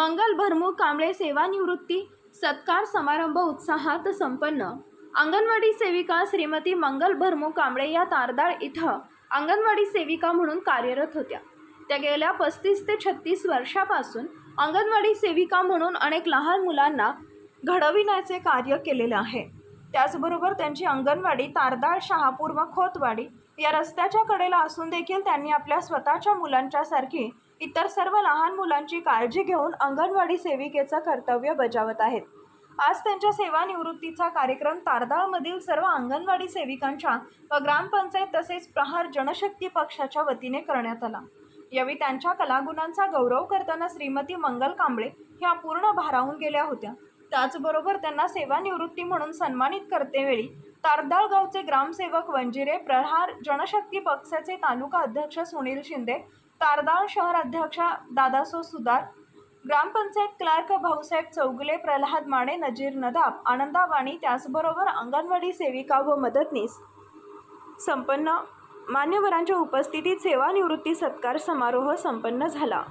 मंगल भरमू कांबळे सेवानिवृत्ती सत्कार समारंभ उत्साहात संपन्न. अंगणवाडी सेविका श्रीमती मंगल भरमू कांबळे या तारदाळ इथं अंगणवाडी सेविका म्हणून कार्यरत होत्या. त्या गेल्या पस्तीस ते छत्तीस वर्षापासून अंगणवाडी सेविका म्हणून अनेक लहान मुलांना घडविण्याचे कार्य केलेलं आहे. त्याचबरोबर त्यांची अंगणवाडी तारदाळ शहापूर व खोतवाडी या रस्त्याच्या कडेला असून देखील त्यांनी आपल्या स्वतःच्या मुलांच्यासारखी इतर सर्व लहान मुलांची काळजी घेऊन अंगणवाडी सेविकेचं कर्तव्य बजावत आहेत. आज त्यांच्या सेवानिवृत्तीचा कार्यक्रम तारदाळमधील सर्व अंगणवाडी सेविकांच्या व ग्रामपंचायत तसेच प्रहार जनशक्ती पक्षाच्या वतीने करण्यात आला. यावेळी त्यांच्या कलागुणांचा गौरव करताना श्रीमती मंगल कांबळे ह्या पूर्ण भारावून गेल्या होत्या. त्याचबरोबर त्यांना सेवानिवृत्ती म्हणून सन्मानित करतेवेळी तारदाळ गावचे ग्रामसेवक वंजिरे प्रहार जनशक्ती पक्षाचे तालुका अध्यक्ष सुनील शिंदे कारदाळ शहर अध्यक्ष दादासो सुदार ग्रामपंचायत क्लार्क भाऊसाहेब चौगुले प्रल्हाद माने नजीर नदाब आनंदा वाणी त्याचबरोबर अंगणवाडी सेविका व मदतनीस. संपन्न मान्यवरांच्या उपस्थितीत सेवानिवृत्ती सत्कार समारोह संपन्न झाला.